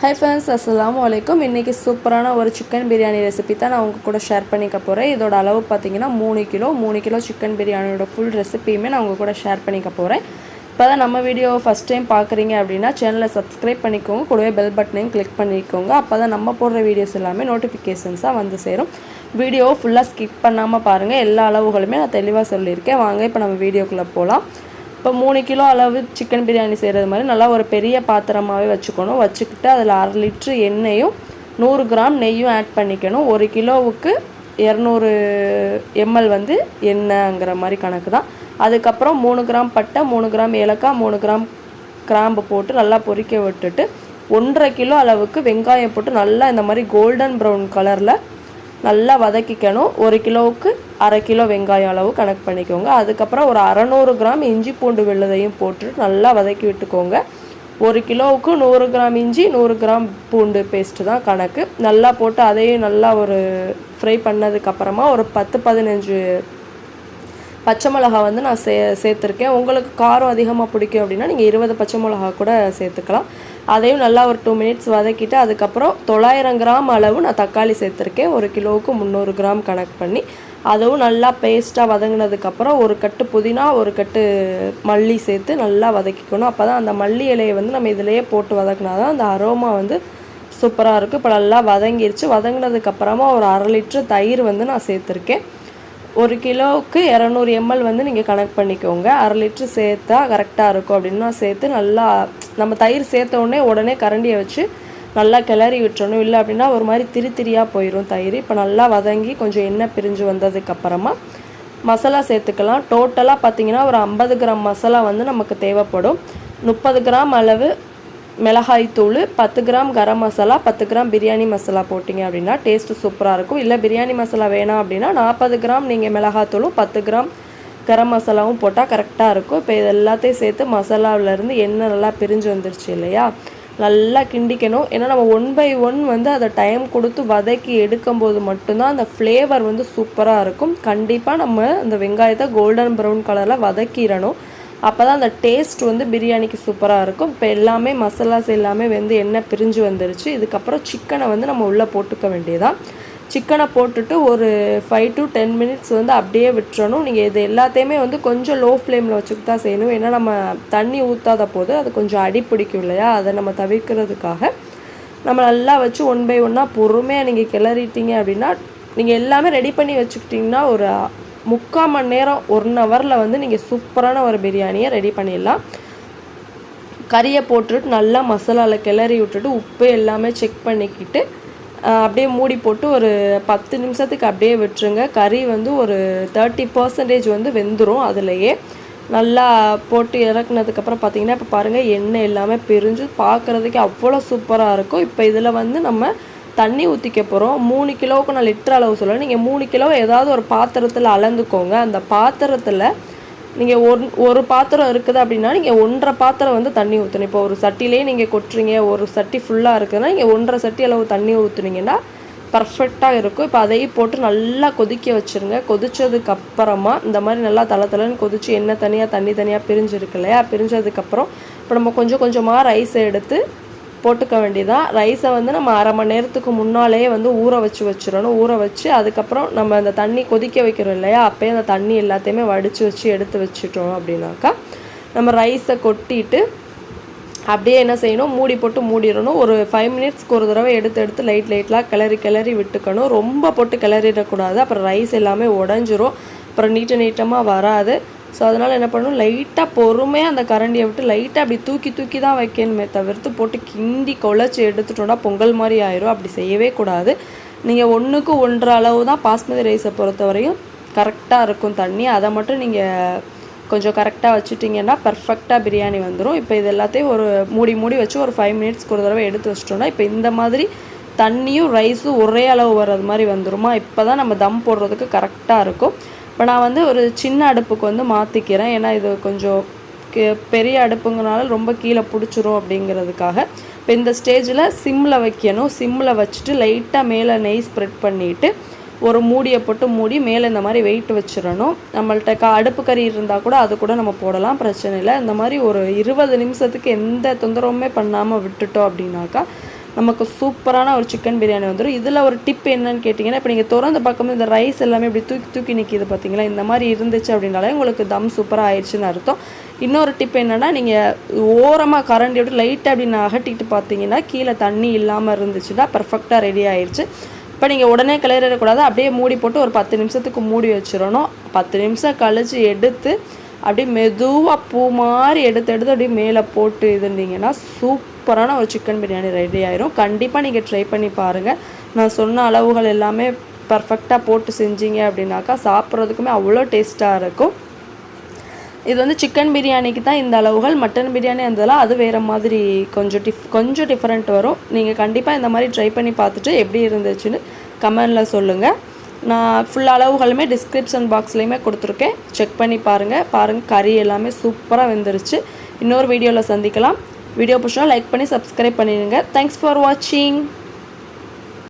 Hi friends அஸ்லாம் வலைக்கும் இன்றைக்கி சூப்பரான ஒரு சிக்கன் பிரியாணி ரெசிபி தான் நான் உங்கள் கூட ஷேர் பண்ணிக்க போகிறேன் இதோட அளவு பார்த்தீங்கன்னா மூணு கிலோ மூணு கிலோ சிக்கன் பிரியாணியோட ஃபுல் ரெசிப்பியுமே நான் உங்கள் கூட ஷேர் பண்ணிக்க போகிறேன் இப்போ தான் நம்ம வீடியோ ஃபஸ்ட் டைம் பார்க்குறீங்க அப்படின்னா சேனலை சப்ஸ்கிரைப் பண்ணிக்கோங்க. கூடவே பெல் பட்டனையும் கிளிக் பண்ணிக்கோங்க. அப்போ தான் நம்ம போடுற வீடியோஸ் எல்லாமே நோட்டிஃபிகேஷன்ஸாக வந்து சேரும். வீடியோவை ஃபுல்லாக ஸ்கிப் பண்ணாமல் பாருங்கள் எல்லா அளவுகளுமே நான் தெளிவாக சொல்லியிருக்கேன். வாங்க இப்போ நம்ம வீடியோக்குள்ளே போகலாம் இப்போ மூணு கிலோ அளவு சிக்கன் பிரியாணி செய்கிறது மாதிரி நல்லா ஒரு பெரிய பாத்திரமாகவே வச்சுக்கணும். வச்சுக்கிட்டு அதில் அரை லிட்ரு எண்ணெயும் நூறு கிராம் நெய்யும் ஆட் பண்ணிக்கணும். ஒரு கிலோவுக்கு இரநூறு எம்எல் வந்து எண்ணெய்ங்கிற மாதிரி கணக்கு தான். அதுக்கப்புறம் மூணு கிராம் பட்டை மூணு கிராம் ஏலக்காய் மூணு கிராம் கிராம்பு போட்டு நல்லா பொரிக்க விட்டுட்டு ஒன்றரை கிலோ அளவுக்கு வெங்காயம் போட்டு நல்லா இந்த மாதிரி கோல்டன் ப்ரௌன் கலரில் நல்லா வதக்கிக்கணும். ஒரு கிலோவுக்கு அரை கிலோ வெங்காயம் அளவு கணக்கு பண்ணிக்கோங்க. அதுக்கப்புறம் ஒரு அறநூறு கிராம் இஞ்சி பூண்டு வெள்ளதையும் போட்டுட்டு நல்லா வதக்கி விட்டுக்கோங்க. ஒரு கிலோவுக்கு நூறு கிராம் இஞ்சி நூறு கிராம் பூண்டு பேஸ்ட்டு தான் கணக்கு. நல்லா போட்டு அதையும் நல்லா ஒரு ஃப்ரை பண்ணதுக்கப்புறமா ஒரு பத்து பதினஞ்சு பச்சை மிளகா வந்து நான் சே சேர்த்துருக்கேன். உங்களுக்கு காரம் அதிகமாக பிடிக்கும் அப்படின்னா நீங்கள் இருபது பச்சை மிளகா கூட சேர்த்துக்கலாம். அதையும் நல்லா ஒரு டூ மினிட்ஸ் வதக்கிட்டு அதுக்கப்புறம் தொள்ளாயிரம் கிராம் அளவு நான் தக்காளி சேர்த்துருக்கேன். ஒரு கிலோவுக்கு முந்நூறு கிராம் கணக்கு பண்ணி. அதுவும் நல்லா பேஸ்ட்டாக வதங்கினதுக்கப்புறம் ஒரு கட்டு புதினா ஒரு கட்டு மல்லி சேர்த்து நல்லா வதக்கிக்கணும். அப்போ தான் அந்த மல்லி இலையை வந்து நம்ம இதிலையே போட்டு வதக்கினா தான் அந்த அரோமா வந்து சூப்பராக இருக்கும். இப்போ நல்லா வதங்கிருச்சு. வதங்கினதுக்கப்புறமா ஒரு அரை லிட்ரு தயிர் வந்து நான் சேர்த்துருக்கேன். ஒரு கிலோவுக்கு இரநூறு எம்எல் வந்து நீங்கள் கணக்கு பண்ணிக்கோங்க. அரை லிட்ரு சேர்த்தா கரெக்டாக இருக்கும். அப்படின்னா சேர்த்து நல்லா நம்ம தயிர் சேர்த்த உடனே உடனே கரண்டியை வச்சு நல்லா கிளறி விட்டுறணும். இல்லை அப்படின்னா ஒரு மாதிரி திரி திரியாக போயிடும் தயிர். இப்போ நல்லா வதங்கி கொஞ்சம் எண்ணெய் பிரிஞ்சு வந்ததுக்கப்புறமா மசாலா சேர்த்துக்கலாம். டோட்டலாக பார்த்தீங்கன்னா ஒரு ஐம்பது கிராம் மசாலா வந்து நமக்கு தேவைப்படும். முப்பது கிராம் அளவு மிளகாய் தூள் பத்து கிராம் கரம் மசாலா பத்து கிராம் பிரியாணி மசாலா போட்டிங்க அப்படின்னா டேஸ்ட்டு சூப்பராக இருக்கும். இல்லை பிரியாணி மசாலா வேணாம் அப்படின்னா நாற்பது கிராம் நீங்கள் மிளகாத்தூளும் பத்து கிராம் கரம் மசாலாவும் போட்டால் கரெக்டாக இருக்கும். இப்போ இது எல்லாத்தையும் சேர்த்து மசாலாவிலேருந்து எண்ணெய் நல்லா பிரிஞ்சு வந்துருச்சு இல்லையா? நல்லா கிண்டிக்கணும். ஏன்னா நம்ம ஒன் பை ஒன் வந்து அதை டைம் கொடுத்து வதக்கி எடுக்கும்போது மட்டும்தான் அந்த ஃப்ளேவர் வந்து சூப்பராக இருக்கும். கண்டிப்பாக நம்ம அந்த வெங்காயத்தை கோல்டன் ப்ரௌன் கலரில் வதக்கிடணும். அப்போ தான் அந்த டேஸ்ட் வந்து பிரியாணிக்கு சூப்பராக இருக்கும். இப்போ எல்லாமே மசாலாஸ் எல்லாமே வந்து எண்ணெய் பிரிஞ்சு வந்துருச்சு. இதுக்கப்புறம் சிக்கனை வந்து நம்ம உள்ளே போட்டுக்க வேண்டியதான் சிக்கனை போட்டுட்டு ஒரு ஃபைவ் டு டென் மினிட்ஸ் வந்து அப்படியே விட்டுறணும். நீங்கள் இது எல்லாத்தையுமே வந்து கொஞ்சம் லோ ஃப்ளேமில் வச்சுக்கிட்டு தான் செய்யணும். ஏன்னா நம்ம தண்ணி ஊற்றாத போது அது கொஞ்சம் அடி பிடிக்கும் இல்லையா? அதை நம்ம தவிர்க்கிறதுக்காக. நம்ம நல்லா வச்சு ஒன் பை ஒன்னாக பொறுமையாக நீங்கள் கிளறிட்டீங்க அப்படின்னா நீங்கள் எல்லாமே ரெடி பண்ணி வச்சுக்கிட்டிங்கன்னா ஒரு முக்கால் மணி நேரம் ஒன் ஹவரில் வந்து நீங்கள் சூப்பரான ஒரு பிரியாணியை ரெடி பண்ணிடலாம். கறியை போட்டுட்டு நல்லா மசாலாவில் கிளறி விட்டுட்டு உப்பு எல்லாமே செக் பண்ணிக்கிட்டு அப்படியே மூடி போட்டு ஒரு பத்து நிமிஷத்துக்கு அப்படியே விட்டுருங்க. கறி வந்து ஒரு தேர்ட்டி பர்சன்டேஜ் வந்து வெந்துடும் அதுலேயே. நல்லா போட்டு இறக்குனதுக்கப்புறம் பார்த்தீங்கன்னா இப்போ பாருங்கள் எண்ணெய் எல்லாமே பிரிஞ்சு பார்க்குறதுக்கு அவ்வளோ சூப்பராக இருக்கும். இப்போ இதில் வந்து நம்ம தண்ணி ஊற்றிக்க போகிறோம் மூணு கிலோவுக்கு நான் லிட்டர் அளவு சொல்லுவேன் நீங்கள் மூணு கிலோ ஏதாவது ஒரு பாத்திரத்தில் அளந்துக்கோங்க. அந்த பாத்திரத்தில் நீங்கள் ஒன் ஒரு பாத்திரம் இருக்குது அப்படின்னா நீங்கள் ஒன்றரை பாத்திரம் வந்து தண்ணி ஊற்றணும் இப்போ ஒரு சட்டிலே நீங்கள் கொட்டுறீங்க ஒரு சட்டி ஃபுல்லாக இருக்குதுன்னா நீங்கள் ஒன்றரை சட்டி அளவு தண்ணி ஊற்றுனீங்கன்னா பர்ஃபெக்டாக இருக்கும். இப்போ அதையும் போட்டு நல்லா கொதிக்க வச்சுருங்க. கொதித்ததுக்கப்புறமா இந்த மாதிரி நல்லா தலை தலைன்னு கொதித்து எண்ணெய் தனியாக தண்ணி தனியாக பிரிஞ்சிருக்கு இல்லையா? பிரிஞ்சதுக்கப்புறம் இப்போ நம்ம கொஞ்சம் கொஞ்சமாக ரைஸை எடுத்து போட்டுக்க வேண்டியதான் ரைஸை வந்து நம்ம அரை மணி நேரத்துக்கு முன்னாலேயே வந்து ஊற வச்சு வச்சிடணும். ஊற வச்சு அதுக்கப்புறம் நம்ம அந்த தண்ணி கொதிக்க வைக்கிறோம் இல்லையா? அப்போயே அந்த தண்ணி எல்லாத்தையுமே வடித்து வச்சு எடுத்து வச்சுட்டோம் அப்படின்னாக்கா நம்ம ரைஸை கொட்டிட்டு அப்படியே என்ன செய்யணும்? மூடி போட்டு மூடிடணும். ஒரு ஃபைவ் மினிட்ஸ்க்கு ஒரு தடவை எடுத்து எடுத்து லைட் லைட்லாம் கிளறி கிளறி விட்டுக்கணும். ரொம்ப போட்டு கிளறிடக்கூடாது. அப்புறம் ரைஸ் எல்லாமே உடஞ்சிரும். அப்புறம் நீட்ட நீட்டமாக வராது. ஸோ அதனால் என்ன பண்ணணும்? லைட்டாக பொறுமையாக அந்த கரண்டியை விட்டு லைட்டாக அப்படி தூக்கி தூக்கி தான் வைக்கணுமே தவிர்த்து போட்டு கிண்டி குழச்சி எடுத்துட்டோம்னா பொங்கல் மாதிரி ஆயிரும். அப்படி செய்யவே கூடாது. நீங்கள் ஒன்றுக்கு ஒன்றரை அளவு தான் பாஸ்மதி ரைஸை பொறுத்தவரையும் கரெக்டாக இருக்கும் தண்ணி. அதை மட்டும் நீங்கள் கொஞ்சம் கரெக்டாக வச்சுட்டிங்கன்னா பர்ஃபெக்டாக பிரியாணி வந்துடும் இப்போ இது எல்லாத்தையும் ஒரு மூடி மூடி வச்சு ஒரு ஃபைவ் மினிட்ஸ்க்கு ஒரு தடவை எடுத்து வச்சிட்டோம்னா இப்போ இந்த மாதிரி தண்ணியும் ரைஸும் ஒரே அளவு வர்றது மாதிரி வந்துருமா? இப்போ தான் நம்ம தம் போடுறதுக்கு கரெக்டாக இருக்கும். இப்போ நான் வந்து ஒரு சின்ன அடுப்புக்கு வந்து மாற்றிக்கிறேன் ஏன்னா இது கொஞ்சம் பெரிய அடுப்புங்கனால ரொம்ப கீழே பிடிச்சிரும் அப்படிங்கிறதுக்காக. இப்போ இந்த ஸ்டேஜில் சிம்மில் வைக்கணும். சிம்மில் வச்சுட்டு லைட்டாக மேலே நெய் ஸ்ப்ரெட் பண்ணிவிட்டு ஒரு மூடியை போட்டு மூடி மேலே இந்த மாதிரி வெயிட் வச்சிடணும். நம்மள்ட்ட கா அடுப்பு கறி இருந்தால் கூட அது கூட நம்ம போடலாம். பிரச்சனை இல்லை. இந்த மாதிரி ஒரு இருபது நிமிஷத்துக்கு எந்த தொந்தரவுமே பண்ணாமல் விட்டுட்டோம் அப்படின்னாக்கா நமக்கு சூப்பரான ஒரு சிக்கன் பிரியாணி வந்துடும் இதில் ஒரு டிப் என்னன்னு கேட்டிங்கன்னா இப்போ நீங்கள் திறந்து பார்க்கும்போது இந்த ரைஸ் எல்லாமே இப்படி தூக்கி தூக்கி நிற்கிது பார்த்தீங்களா இந்த மாதிரி இருந்துச்சு அப்படின்னாலே உங்களுக்கு தம் சூப்பராக ஆயிடுச்சுன்னு அர்த்தம். இன்னொரு டிப் என்னென்னா நீங்கள் ஓரமாக கரண்டி விட்டு லைட்டாக அப்படி அகட்டிக்கிட்டு பார்த்தீங்கன்னா கீழே தண்ணி இல்லாமல் இருந்துச்சுன்னா பர்ஃபெக்டாக ரெடி ஆயிடுச்சு. இப்போ நீங்கள் உடனே கிளறிடக்கூடாது. அப்படியே மூடி போட்டு ஒரு பத்து நிமிஷத்துக்கு மூடி வச்சிடணும் பத்து நிமிஷம் கழித்து எடுத்து அப்படியே மெதுவாக பூ மாதிரி எடுத்து எடுத்து அப்படியே மேலே போட்டு இருந்தீங்கன்னா சூப்பரான ஒரு சிக்கன் பிரியாணி ரெடி ஆயிரும். கண்டிப்பாக நீங்கள் ட்ரை பண்ணி பாருங்கள் நான் சொன்ன அளவுகள் எல்லாமே பர்ஃபெக்டாக போட்டு செஞ்சீங்க அப்படின்னாக்கா சாப்பிட்றதுக்குமே அவ்வளோ டேஸ்ட்டாக இருக்கும். இது வந்து சிக்கன் பிரியாணிக்கு தான் இந்த அளவுகள். மட்டன் பிரியாணி இருந்ததெல்லாம் அது வேறு மாதிரி கொஞ்சம் டிஃப் கொஞ்சம் டிஃப்ரெண்ட் வரும். நீங்கள் கண்டிப்பாக இந்த மாதிரி ட்ரை பண்ணி பார்த்துட்டு எப்படி இருந்துச்சுன்னு கமெண்டில் சொல்லுங்கள் நான் ஃபுல் அளவுகளுமே டிஸ்கிரிப்ஷன் பாக்ஸ்லேயுமே கொடுத்துருக்கேன். செக் பண்ணி பாருங்கள் பாருங்கள் கறி எல்லாமே சூப்பராக வெந்துருச்சு. இன்னொரு வீடியோவில் சந்திக்கலாம். வீடியோ பிடிச்சா லைக் பண்ணி சப்ஸ்கிரைப் பண்ணிடுங்க. தேங்க்ஸ் ஃபார் வாட்சிங்